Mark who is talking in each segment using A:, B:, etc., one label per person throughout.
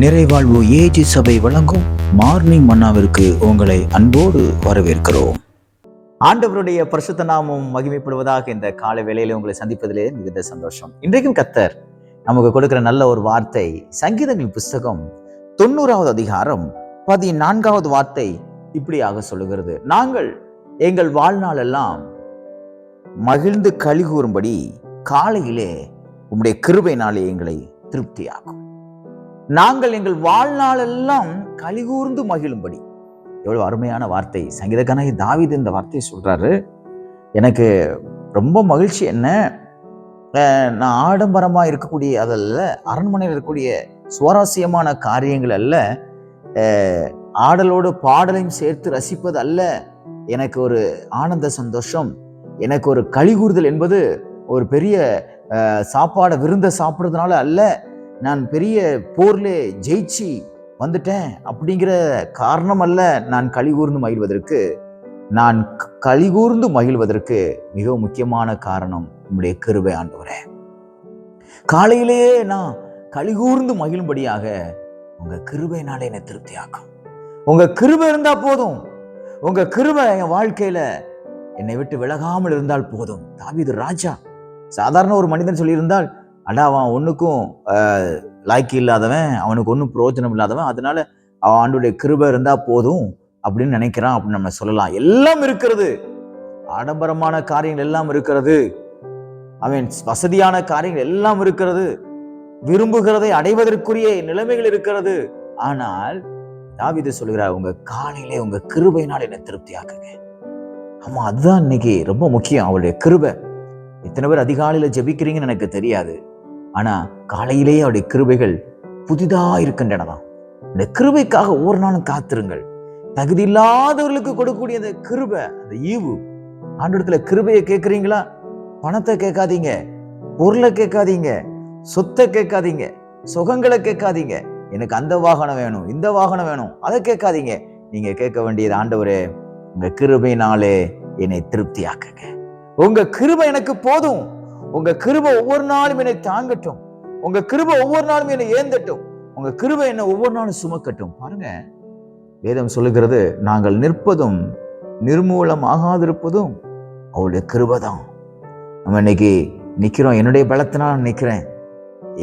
A: நிறைவாழ்வு AG சபை வழங்கும் morning மன்னாவிற்கு உங்களை அன்போடு வரவேற்கிறோம். ஆண்டவருடைய பரிசுத்த நாமம் மகிமைப்படுவதாக இந்த கால வேளையில உங்களை சந்திப்பதிலே மிகுந்த சந்தோஷம். இன்றைக்கும் கத்தர் நமக்கு கொடுக்கிற நல்ல ஒரு வார்த்தை சங்கீதங்கள் புஸ்தகம் தொண்ணூறாவது அதிகாரம் பதினான்காவது வார்த்தை இப்படியாக சொல்லுகிறது. நாங்கள் எங்கள் வாழ்நாள் எல்லாம் மகிழ்ந்து கழி கூறும்படி காலையிலே உம்முடைய கிருபையினாலே எங்களை திருப்தியாகும் நாங்கள் எங்கள் வாழ்நாளெல்லாம் கலிகூர்ந்து மகிழும்படி. எவ்வளவு அருமையான வார்த்தை. சங்கீதக்கான தாவிது இந்த வார்த்தையை சொல்றாரு. எனக்கு ரொம்ப மகிழ்ச்சி என்ன? நான் ஆடம்பரமா இருக்கக்கூடிய அதல்ல அரண்மனையில் இருக்கக்கூடிய சுவாரஸ்யமான காரியங்கள் அல்ல. ஆடலோடு பாடலையும் சேர்த்து ரசிப்பது அல்ல. எனக்கு ஒரு ஆனந்த சந்தோஷம். எனக்கு ஒரு கழிகூறுதல் என்பது ஒரு பெரிய சாப்பாடை விருந்த சாப்பிட்றதுனால அல்ல. நான் பெரிய போர்லே ஜெயிச்சு வந்துட்டேன் அப்படிங்கிற காரணம் அல்ல நான் கலிகூர்ந்து மகிழ்வதற்கு நான் க- கலிகூர்ந்து மகிழ்வதற்கு மிக முக்கியமான காரணம் உங்களுடைய கிருபை ஆண்டவரே. காலையிலேயே நான் கலிகூர்ந்து மகிழும்படியாக உங்க கிருபையினால என்னை திருப்தியாக்கும். உங்க கிருபை இருந்தா போதும். உங்க கிருபை என் வாழ்க்கையில என்னை விட்டு விலகாமல் இருந்தால் போதும். தாவிது ராஜா சாதாரண ஒரு மனிதன் சொல்லியிருந்தால் அடா அவன் ஒன்றுக்கும் லாய்க்கு இல்லாதவன் அவனுக்கு ஒன்றும் பிரயோஜனம் இல்லாதவன் அதனால அவன் ஆண்டுடைய கிருபை இருந்தால் போதும் அப்படின்னு நினைக்கிறான் அப்படின்னு நம்ம சொல்லலாம். எல்லாம் இருக்கிறது. ஆடம்பரமான காரியங்கள் எல்லாம் இருக்கிறது. அவன் வசதியான காரியங்கள் எல்லாம் இருக்கிறது. விரும்புகிறதை அடைவதற்குரிய நிலைமைகள் இருக்கிறது. ஆனால் தாவீது சொல்கிறார் உங்க காலையிலே உங்க கிருபையினால் என்னை திருப்தியாக்குங்க. ஆமா அதுதான் இன்னைக்கு ரொம்ப முக்கியம் அவருடைய கிருபை. எத்தனை பேர் அதிகாலையில ஜெபிக்கிறீங்கன்னு எனக்கு தெரியாது. ஆனால் காலையிலேயே அவருடைய கிருபைகள் புதிதாக இருக்கின்றனதான் அந்த கிருபைக்காக ஒவ்வொரு நாளும் காத்திருங்கள். தகுதி இல்லாதவர்களுக்கு கொடுக்கக்கூடிய அந்த கிருபை அந்த ஈவு. ஆண்டோடத்துல கிருபையை கேட்குறீங்களா? பணத்தை கேட்காதீங்க. பொருளை கேட்காதீங்க. சொத்தை கேட்காதீங்க. சுகங்களை கேட்காதீங்க. எனக்கு அந்த வாகனம் வேணும் இந்த வாகனம் வேணும். அதை கேட்காதீங்க. நீங்க கேட்க வேண்டியது ஆண்டவரே உங்க கிருபையினாலே என்னை திருப்தியாக்குங்க. உங்க கிருபை எனக்கு போதும். உங்க கிருப ஒவ்வொரு நாளும் என்னை தாங்கட்டும். உங்க கிருப ஒவ்வொரு நாளும் என்னை ஏந்தட்டும். உங்க கிருப என்னை ஒவ்வொரு நாளும் சுமக்கட்டும். பாருங்க. வேதம் சொல்லுகிறது நாங்கள் நிற்பதும் நிர்மூலம் ஆகாதிருப்பதும் அவளுடைய கிருபை தான் நம்ம இன்னைக்கு நிற்கிறோம் என்னுடைய பலத்தினால் நான் நிற்கிறேன்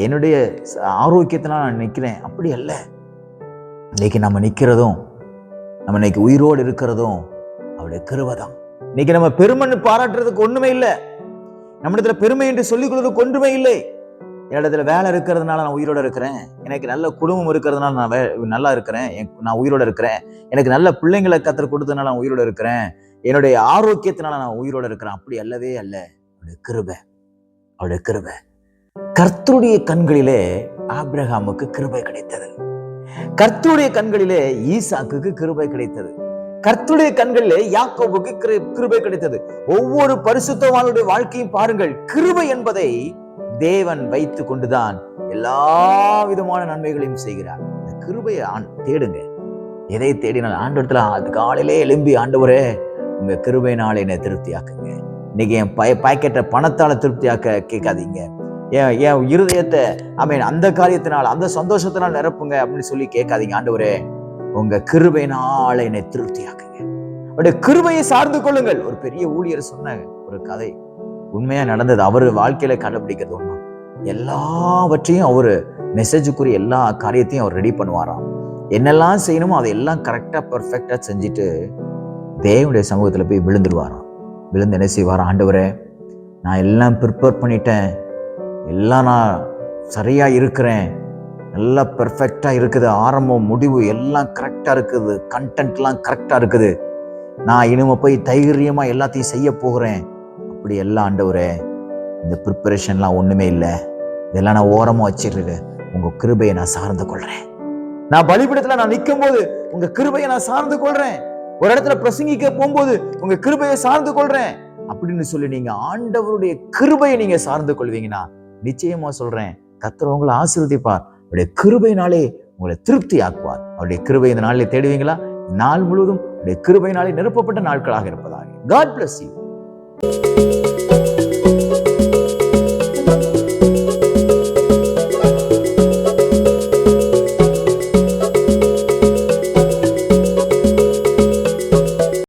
A: என்னுடைய ஆரோக்கியத்தினால் நான் நிற்கிறேன் அப்படி அல்ல. இன்னைக்கு நம்ம நிற்கிறதும் நம்ம இன்னைக்கு உயிரோடு இருக்கிறதும் அவருடைய கிருபை தான் இன்னைக்கு நம்ம பெருமன்னு பாராட்டுறதுக்கு ஒன்றுமே இல்லை. நம்மிடத்துல பெருமை என்று சொல்லிக் கொள்வதற்கு ஒன்றுமே இல்லை என்னிடத்துல வேலை இருக்கிறதுனால நான் உயிரோட இருக்கிறேன். எனக்கு நல்ல குடும்பம் இருக்கிறதுனால நான் வே- நல்லா இருக்கிறேன். என்- நான் உயிரோட இருக்கிறேன். எனக்கு நல்ல பிள்ளைங்களை கத்தர் கொடுத்ததுனால நான் உயிரோட இருக்கிறேன். என்னுடைய ஆரோக்கியத்தினால நான் உயிரோட இருக்கிறேன். அப்படி அல்லவே அல்ல. அவருடைய கிருபை. அவருடைய கிருபை. கர்த்தருடைய கண்களிலே ஆப்ரஹாமுக்கு கிருபை கிடைத்தது. கர்த்தருடைய கண்களிலே ஈசாக்குக்கு கிருபை கிடைத்தது. கர்த்துடைய கண்களிலே யாக்கோபுக்கு கிரு- கிருபை கிடைத்தது. ஒவ்வொரு பரிசுத்தவானுடைய வாழ்க்கையும் பாருங்கள் கிருபை என்பதை தேவன் வைத்து கொண்டுதான் எல்லா விதமான நன்மைகளையும் செய்கிறார். இந்த கிருபையை ஆண்- தேடுங்க. எதை தேடினால்? ஆண்டவரத்துல அது காலையிலே எலும்பி ஆண்டவரே உங்க கிருபையினால என்னை திருப்தியாக்குங்க. இன்னைக்கு என் பய பாக்கெட்டை பணத்தால திருப்தியாக்க கேட்காதீங்க. என் என் இருதயத்தை ஐ மீன் அந்த காரியத்தினால் அந்த சந்தோஷத்தினால் நிரப்புங்க அப்படின்னு சொல்லி கேட்காதீங்க. ஆண்டவரே உங்க கிருபையினால என்னை திருப்தியாக்குங்க. அவருடைய கிருபையை சார்ந்து கொள்ளுங்கள். ஒரு பெரிய ஊழியர் சொன்ன ஒரு கதை. உண்மையா நடந்தது. அவர் வாழ்க்கையில கண்டுபிடிக்கிறது ஒண்ணு எல்லாவற்றையும் அவரு மெசேஜுக்குரிய எல்லா காரியத்தையும் அவர் ரெடி பண்ணுவாராம். என்னெல்லாம் செய்யணுமோ அதையெல்லாம் கரெக்டா பர்ஃபெக்டா செஞ்சுட்டு தேவனுடைய சமூகத்துல போய் விழுந்துருவாராம். விழுந்து என்ன செய்வாராம்? ஆண்டவரே நான் எல்லாம் ப்ரிப்பேர் பண்ணிட்டேன். எல்லாம் நான் சரியா இருக்கிறேன். நல்லா பெர்ஃபெக்டாக இருக்குது. ஆரம்பம் முடிவு எல்லாம் கரெக்டாக இருக்குது. கண்டென்ட்லாம் கரெக்டாக இருக்குது. நான் இனிமே போய் தைரியமாக எல்லாத்தையும் செய்ய போகிறேன். அப்படி எல்லாம் ஆண்டவரே. இந்த ப்ரிப்பரேஷன்லாம் ஒன்றுமே இல்லை. இதெல்லாம் நான் ஓரமாக வச்சிருக்கு உங்கள் கிருபையை நான் சார்ந்து கொள்கிறேன் நான் பலிபிடத்தில் நான் நிற்கும் போது உங்க கிருபையை நான் சார்ந்து கொள்றேன். ஒரு இடத்துல பிரசங்கிக்க போகும்போது உங்க கிருபையை சார்ந்து கொள்றேன். அப்படின்னு சொல்லி நீங்க ஆண்டவருடைய கிருபையை நீங்க சார்ந்து கொள்வீங்கன்னா நிச்சயமா சொல்றேன். கத்துறவங்களை உங்களை அவருடைய கிருபையினாலே உங்களை திருப்தி ஆக்குவார் அவருடைய கிருபை இந்த நாளிலே தேடுவீங்களா? நாள் முழுவதும் அவருடைய கிருபையினாலே நிரப்பப்பட்ட நாட்களாக இருப்பதாக. God bless you